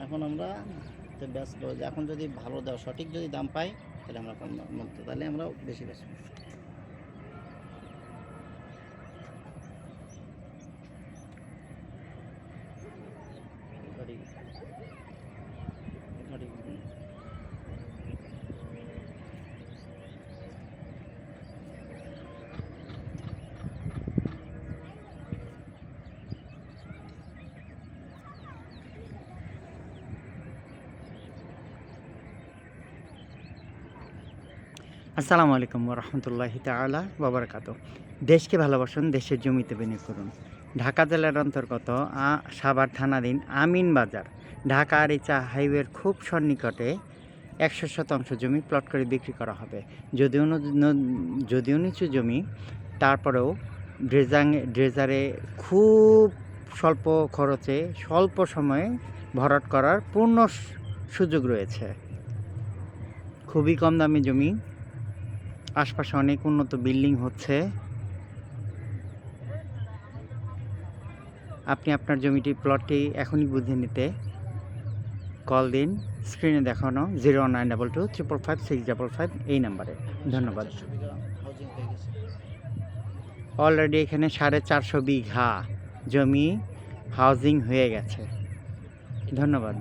এখন আমরা ব্যস্ত, যে এখন যদি ভালো দাও সঠিক যদি দাম পাই, তাহলে আমরা কম মধ্যে তাহলে আমরা বেশি বেশি আসসালামু আলাইকুম রহমতুল্লাহি তালা বাবরকাত দেশকে ভালোবাসুন, দেশের জমিতে বিনিয়োগ করুন। ঢাকা জেলার অন্তর্গত সাভার থানাধীন আমিন বাজার, ঢাকা আরিচা হাইওয়ের খুব সন্নিকটে একশো শতাংশ জমি প্লট করে বিক্রি করা হবে। যদিও যদিও নিচু জমি, তারপরেও ড্রেজাং, ড্রেজারে খুব স্বল্প খরচে, স্বল্প সময়ে ভরাট করার পূর্ণ সুযোগ রয়েছে। খুবই কম দামি জমি আশপাশে অনেক উন্নত বিল্ডিং হচ্ছে। আপনি আপনার জমিটি প্লটটি এখনই বুঝে নিতে কল দিন স্ক্রিনে দেখানো zero nine double two triple five six double five এই নাম্বারে। ধন্যবাদ। অলরেডি এখানে সাড়ে চারশো বিঘা জমি হাউজিং হয়ে গেছে। ধন্যবাদ।